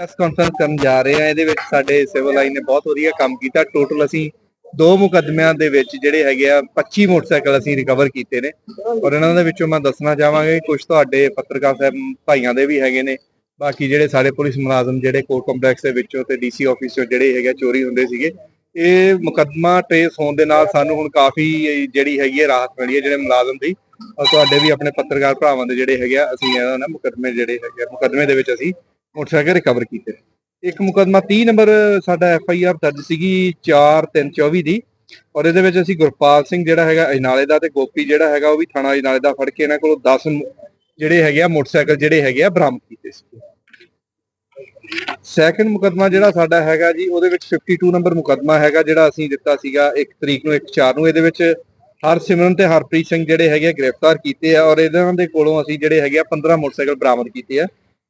Press conference ਕਰਨ ਜਾ ਰਹੇ ਆ ਇਹਦੇ ਵਿੱਚ ਸਾਡੇ ਸਿਵਲ ਲਾਈਨ ਨੇ ਬਹੁਤ ਵਧੀਆ ਕੰਮ ਕੀਤਾ। ਟੋਟਲ ਅਸੀਂ ਦੋ ਮੁਕੱਦਮਿਆਂ ਦੇ ਵਿੱਚ ਜਿਹੜੇ ਹੈਗੇ ਆ 25 ਮੋਟਰਸਾਈਕਲ ਅਸੀਂ ਰਿਕਵਰ ਕੀਤੇ ਨੇ। ਔਰ ਇਹਨਾਂ ਦੇ ਵਿੱਚੋਂ ਮੈਂ ਦੱਸਣਾ ਚਾਹਾਂਗਾ ਕੁਝ ਤੁਹਾਡੇ ਪੱਤਰਕਾਰ ਸਾਹਿਬ ਭਾਈਆਂ ਦੇ ਵੀ ਹੈਗੇ ਨੇ। ਬਾਕੀ ਜਿਹੜੇ ਸਾਡੇ ਪੁਲਿਸ ਮੁਲਾਜ਼ਮ ਜਿਹੜੇ ਕੋਰਟ ਕੰਪਲੈਕਸ ਦੇ ਵਿੱਚੋਂ ਤੇ ਡੀਸੀ ਆਫਿਸ ਚੋਂ ਜਿਹੜੇ ਹੈਗੇ ਚੋਰੀ ਹੁੰਦੇ ਸੀਗੇ ਇਹ ਮੁਕੱਦਮਾ ਟ੍ਰੇਸ ਹੋਣ ਦੇ ਨਾਲ ਸਾਨੂੰ ਹੁਣ ਕਾਫੀ ਜਿਹੜੀ ਹੈਗੀ ਹੈ ਰਾਹਤ ਮਿਲੀ ਹੈ ਜਿਹੜੇ ਮੁਲਾਜ਼ਮ ਦੀ। ਔਰ ਤੁਹਾਡੇ ਵੀ ਆਪਣੇ ਪੱਤਰਕਾਰ ਭਰਾਵਾਂ ਦੇ ਜਿਹੜੇ ਹੈਗੇ ਆ ਅਸੀਂ ਇਹਨਾਂ ਨਾਲ ਮੁਕੱਦਮੇ ਜਿਹੜੇ ਹੈਗੇ ਆ, ਮੁਕੱਦਮੇ ਦੇ ਵਿੱਚ ਅਸੀਂ ਮੋਟਰਸਾਈਕਲ ਰਿਕਵਰ ਕੀਤੇ। ਇੱਕ ਮੁਕੱਦਮਾ 30 ਨੰਬਰ ਸਾਡਾ ਐਫ ਆਈ ਆਰ ਦਰਜ ਸੀਗੀ 4324 ਦੀ। ਔਰ ਇਹਦੇ ਵਿੱਚ ਅਸੀਂ ਗੁਰਪਾਲ ਸਿੰਘ ਜਿਹੜਾ ਹੈਗਾ ਇਨਾਲੇ ਦਾ ਤੇ ਗੋਪੀ ਜਿਹੜਾ ਹੈਗਾ, ਉਹ ਵੀ ਥਾਣਾ ਇਨਾਲੇ ਦਾ ਫੜ ਕੇ ਇਹਨਾਂ ਕੋਲੋਂ 10 ਜਿਹੜੇ ਹੈਗੇ ਆ ਮੋਟਰਸਾਈਕਲ ਜਿਹੜੇ ਹੈਗੇ ਆ, ਬਰਾਮਦ ਕੀਤੇ ਸੀ। ਸੈਕੰਡ ਮੁਕੱਦਮਾ ਜਿਹੜਾ ਸਾਡਾ ਹੈਗਾ ਜੀ, ਉਹਦੇ ਵਿੱਚ 52 ਨੰਬਰ ਮੁਕੱਦਮਾ ਹੈਗਾ, ਜਿਹੜਾ ਅਸੀਂ ਦਿੱਤਾ ਸੀਗਾ 1 ਤਰੀਕ ਨੂੰ 1 4 ਨੂੰ। ਇਹਦੇ ਵਿੱਚ ਹਰਸਿਮਰਨ ਤੇ ਹਰਪ੍ਰੀਤ ਸਿੰਘ ਜਿਹੜੇ ਹੈਗੇ ਆ, ਗ੍ਰਿਫਤਾਰ ਕੀਤੇ ਆ। ਔਰ ਇਹਨਾਂ ਦੇ ਕੋਲੋਂ ਅਸੀਂ ਜਿਹੜੇ ਹੈਗੇ ਆ 15 ਮੋਟਰਸਾਈਕਲ ਬਰਾਮਦ ਕੀਤੇ ਆ।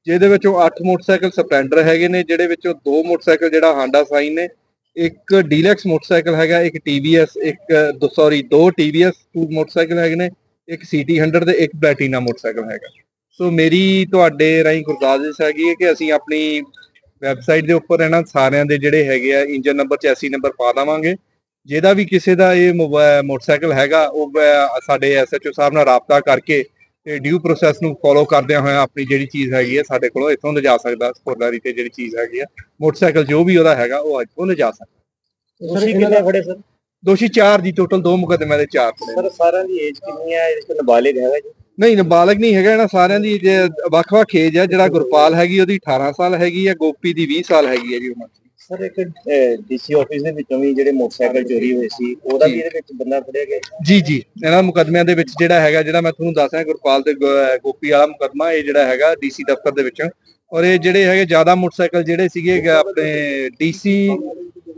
ਜਿਹਦੇ ਵਿੱਚੋਂ 8 ਮੋਟਰਸਾਈਕਲ ਸਪਲੈਂਡਰ ਹੈਗੇ ਨੇ ਜਿਹੜੇ ਵਿੱਚੋਂ ਦੋ ਮੋਟਰਸਾਈਕਲ ਜਿਹੜਾ ਹਾਂਡਾ ਸਾਈਨ ਨੇ, ਇੱਕ ਡੀਲੈਕਸ ਮੋਟਰਸਾਈਕਲ ਹੈਗਾ, ਇੱਕ ਟੀਵੀਐਸ ਇੱਕ ਸੌਰੀ ਦੋ ਟੀਵੀਐਸ ਟੂ ਮੋਟਰਸਾਈਕਲ ਹੈਗੇ ਨੇ, ਇੱਕ ਸੀਟੀ 100 ਤੇ ਇੱਕ ਪਲੈਟੀਨਾ ਮੋਟਰਸਾਈਕਲ ਹੈਗਾ। ਸੋ ਮੇਰੀ ਤੁਹਾਡੇ ਰਾਹੀਂ ਗੁਰਦਾਸ ਹੈਗੀ ਹੈ ਕਿ ਅਸੀਂ ਆਪਣੀ ਵੈਬਸਾਈਟ ਦੇ ਉੱਪਰ ਇਹਨਾਂ ਸਾਰਿਆਂ ਦੇ ਜਿਹੜੇ ਹੈਗੇ ਆ ਇੰਜਨ ਨੰਬਰ ਚੈਸੀ ਨੰਬਰ ਪਾ ਦੇਵਾਂਗੇ। ਜਿਹਦਾ ਵੀ ਕਿਸੇ ਦਾ ਇਹ ਮੋਬਾ- ਮੋਟਰਸਾਈਕਲ ਹੈਗਾ, ਉਹ ਬ- ਸਾਡੇ ਐਸਐਚਓ ਸਾਹਿਬ ਨਾਲ ਰਾਬਤਾ ਕਰਕੇ ਤੇ ਡਿਊ ਪ੍ਰੋਸੈਸ ਨੂੰ ਫੋਲੋ ਕਰਦਿਆਂ ਹੋਇਆ ਆਪਣੀ ਜਿਹੜੀ ਚੀਜ਼ ਹੈਗੀ ਹੈ ਸਾਡੇ ਕੋਲੋਂ ਇੱਥੋਂ ਲਿਜਾ ਸਕਦਾ ਸਪੋਰਟਦਾਰੀ ਤੇ ਜਿਹੜੀ ਚੀਜ਼ ਹੈਗੀ ਆ ਮੋਟਰਸਾਈਕਲ ਜੋ ਵੀ ਉਹਦਾ ਹੈਗਾ ਉਹ ਇੱਥੋਂ ਲਿਜਾ ਸਕਦਾ। ਤੁਸੀਂ ਕਿੰਨੇ ਫੜੇ ਸਰ? ਦੋਸ਼ੀ 4 ਦੀ ਟੋਟਲ ਦੋ ਮੁਕੱਦਮਿਆਂ ਦੇ 4 ਨੇ। ਸਰ ਸਾਰਿਆਂ ਦੀ ਏਜ ਕਿੰਨੀ ਹੈ ਇਸ ਤੋਂ ਨਾਬਾਲਿਗ ਹੈਗਾ ਜੀ? ਨਹੀਂ ਨਾਬਾਲਗ ਨਹੀਂ ਹੈਗਾ ਇਹਨਾਂ ਸਾਰਿਆਂ ਦੀ ਜੇ ਵੱਖ-ਵੱਖ ਏਜ ਹੈ ਜਿਹੜਾ ਗੁਰਪਾਲ ਹੈਗੀ ਉਹਦੀ 18 ਸਾਲ ਹੈਗੀ ਹੈ ਗੋਪੀ ਦੀ 20 ਸਾਲ ਹੈਗੀ ਹੈ ਜੀ ਉਮਰ ਸਰ ਇੱਕ ਡੀਸੀ ਆਫਿਸ ਦੇ ਵਿੱਚੋਂ ਵੀ ਜਿਹੜੇ ਮੋਟਰਸਾਈਕਲ ਚੋਰੀ ਹੋਏ ਸੀ ਉਹਦਾ ਵੀ। ਇਹਦੇ ਵਿੱਚ ਬੰਦਾ ਫੜਿਆ ਗਿਆ ਜੀ ਜੀ। ਇਹਨਾਂ ਮੁਕੱਦਮਿਆਂ ਦੇ ਵਿੱਚ ਜਿਹੜਾ ਹੈਗਾ ਜਿਹੜਾ ਮੈਂ ਤੁਹਾਨੂੰ ਦੱਸ ਰਿਹਾ ਗੁਰਪਾਲ ਤੇ ਗੋਪੀ ਵਾਲਾ ਮੁਕੱਦਮਾ ਇਹ ਜਿਹੜਾ ਹੈਗਾ ਡੀਸੀ ਦਫ਼ਤਰ ਦੇ ਵਿੱਚੋਂ। ਔਰ ਇਹ ਜਿਹੜੇ ਹੈਗੇ ਜ਼ਿਆਦਾ ਮੋਟਰਸਾਈਕਲ ਜਿਹੜੇ ਸੀਗੇ ਆਪਣੇ ਡੀਸੀ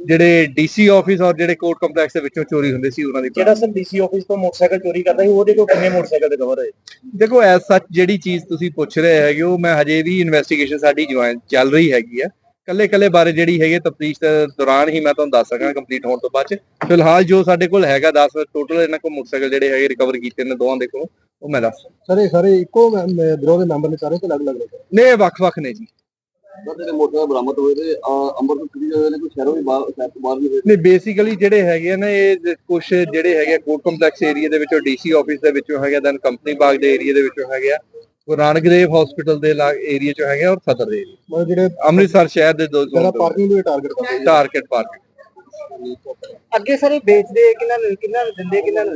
ਜਿਹੜੇ ਡੀਸੀ ਆਫਿਸ ਔਰ ਜਿਹੜੇ ਕੋਰਟ ਕੰਪਲੈਕਸ ਦੇ ਵਿੱਚੋਂ ਚੋਰੀ ਹੁੰਦੇ ਸੀ ਉਹਨਾਂ ਦੀ ਜਿਹੜਾ ਸਰ ਡੀਸੀ ਆਫਿਸ ਤੋਂ ਮੋਟਰਸਾਈਕਲ ਚੋਰੀ ਕਰਦਾ ਸੀ ਉਹਦੇ ਕੋਲ ਕਿੰਨੇ ਮੋਟਰਸਾਈਕਲ ਦੇ ਕਵਰ ਹੋਏ? ਦੇਖੋ ਐਸ ਸੱਚ ਜਿਹੜੀ ਚੀਜ਼ ਤੁਸੀਂ ਪੁੱਛ ਰਹੇ ਹੈਗੇ ਹੋ ਮੈਂ ਹਜੇ ਵੀ ਇਨਵੈਸਟੀਗੇਸ਼ਨ ਸਾਡੀ ਜੁਆਇਨ ਚੱਲ ਰਹੀ ਹੈਗੀ ਆ। ਕੱਲੇ ਕੱਲੇ ਬਾਰੇ ਜਿਹੜੀ ਹੈਗੀ ਤਫਤੀਸ਼ ਦੇ ਦੌਰਾਨ ਹੀ ਮੈਂ ਤੁਹਾਨੂੰ ਦੱਸ ਸਕਾਂ ਕੰਪਲੀਟ ਹੋਣ ਤੋਂ ਬਾਅਦ ਚ। ਫਿਲਹਾਲ ਜੋ ਸਾਡੇ ਕੋਲ ਹੈਗਾ 10 ਟੋਟਲ ਇਹਨਾਂ ਕੋਲ ਮੋਟਰਸਾਈਕਲ ਜਿਹੜੇ ਹੈਗੇ ਰਿਕਵਰ ਕੀਤੇ ਨੇ ਦੋਵਾਂ ਦੇ ਕੋਲ ਉਹ ਮੈਂ ਦੱਸ ਸਰ ਇਹ ਸਾਰੇ ਇੱਕੋ ਗਰੋਹ ਦੇ ਮੈਂਬਰ ਨੇ ਸਾਰੇ ਤੇ ਅਲੱਗ ਅਲੱਗ ਨੇ ਨੇ ਇਹ ਵੱਖ-ਵੱਖ ਨੇ ਜੀ। ਜਿਹੜੇ ਮੋਟਰ ਬਰਾਮਦ ਹੋਏ ਤੇ ਅੰਮ੍ਰਿਤਸਰ ਕਿਹੜੀ ਜਗ੍ਹਾ ਨੇ ਕੋਈ ਸ਼ਹਿਰੋਂ ਵੀ ਬਾਹਰ ਸ਼ਹਿਰ ਤੋਂ ਬਾਹਰ ਵੀ ਹੋਏ ਨੇ? ਬੇਸਿਕਲੀ ਜਿਹੜੇ ਹੈਗੇ ਆ ਨਾ ਇਹ ਕੁਝ ਜਿਹੜੇ ਹੈਗੇ ਕੋਰਟ ਕੰਪਲੈਕਸ ਏਰੀਆ ਦੇ ਵਿੱਚੋਂ ਡੀਸੀ ਆਫਿਸ ਦੇ ਵਿੱਚੋਂ ਹੈਗੇ ਦੈਨ ਕੰਪਨੀ ਬਾਗ ਦੇ ਏਰੀਆ ਦੇ ਵਿੱਚੋਂ ਹੈਗੇ ਆ। ਗੁਰੂ ਨਾਨਕ ਦੇਵ ਹਸਪੀਟਲ ਦੇ ਏਰੀਆ ਚੋਂ ਹੈਗੇ ਆ ਔਰ ਸਦਰ ਦੇ ਏਰੀਆ ਮਤਲਬ ਜਿਹੜੇ ਅੰਮ੍ਰਿਤਸਰ ਸ਼ਹਿਰ ਦੇ ਦੋ ਜਿਹੜਾ ਪਾਰਕਿੰਗ ਨੂੰ ਟਾਰਗੇਟ ਕਰਦੇ ਟਾਰਗੇਟ ਪਾਰਕ ਅੱਗੇ ਸਰ ਵੇਚਦੇ ਕਿੰਨਾਂ ਨੂੰ ਦਿੰਦੇ ਕਿੰਨਾਂ ਨੂੰ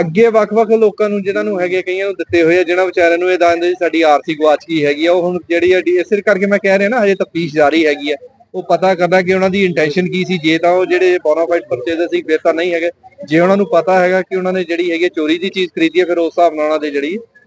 ਅੱਗੇ ਵੱਖ-ਵੱਖ ਲੋਕਾਂ ਨੂੰ ਜਿਨ੍ਹਾਂ ਨੂੰ ਹੈਗੇ ਕਈਆਂ ਨੂੰ ਦਿੱਤੇ ਹੋਏ ਆ ਜਿਹਨਾਂ ਵਿਚਾਰਿਆਂ ਨੂੰ ਇਹ ਦੱਸਦੇ ਜੀ ਸਾਡੀ ਆਰਥਿਕ ਗਵਾਚ ਗਈ ਹੈਗੀ ਆ ਉਹ ਹੁਣ ਜਿਹੜੀ ਆ ਇਸੇ ਕਰਕੇ ਮੈਂ ਕਹਿ ਰਿਹਾ ਨਾ ਹਜੇ ਤਫਤੀਸ਼ ਜਾਰੀ ਹੈਗੀ ਆ। ਉਹ ਪਤਾ ਕਰਨਾ ਕਿ ਉਹਨਾਂ ਦੀ ਇੰਟੈਂਸ਼ਨ ਕੀ ਸੀ ਜੇ ਤਾਂ ਉਹ ਜਿਹੜੇ ਬੋਨਾਫਾਈਡ ਪਰਚੇਜ਼ ਸੀ ਫਿਰ ਤਾਂ ਨਹੀਂ ਹੈਗੇ। ਜੇ ਉਹਨਾਂ ਨੂੰ ਪਤਾ ਹੈਗਾ ਕਿ ਉਹਨਾਂ ਨੇ ਜਿਹੜੀ ਹੈਗੀ ਚੋਰੀ ਦੀ ਚੀਜ਼ ਖਰੀਦੀ ਹੈ ਫਿਰ ਉਸ ਹਿਸਾਬ ਨਾਲ ਉਹਨਾਂ ਦੇ ਜਿਹੜੀ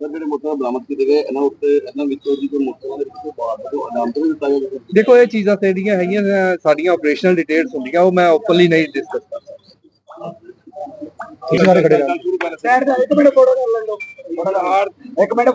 ਸਰ ਜਿਹੜੇ ਮੋਟਰ ਬਰਾਮਦ ਕੀਤੇ ਗਏ ਇਹਨਾਂ ਉੱਤੇ ਇਹਨਾਂ ਵਿੱਚੋਂ ਜੀ ਕੋਈ ਮੋਟਰਾਂ ਦੇ ਵਿੱਚੋਂ ਬਾਹਰ ਤੋਂ ਆਰਾਮ ਤੋਂ ਵੀ ਦਿੱਤਾ ਗਿਆ ਦੇਖੋ ਇਹ ਚੀਜ਼ਾਂ ਜਿਹੜੀਆਂ ਹੈਗੀਆਂ ਅਹ ਸਾਡੀਆਂ ਆਪਰੇਸ਼ਨਲ ਡਿਟੇਲਸ ਹੁੰਦੀਆਂ ਉਹ ਮੈਂ ਓਪਨਲੀ ਨਹੀਂ ਡਿਸਕਸ ਕਰ ਸਕਦਾ ਠੀਕ ਸਾਰੇ ਖੜੇ ਰਹਿਣ ਸਾਈਡ ਦਾ ਇੱਕ ਮਿੰਟ ਫੋਟੋ ਕਰ ਲੈਣ ਦੋ ਇੱਕ ਮਿੰਟ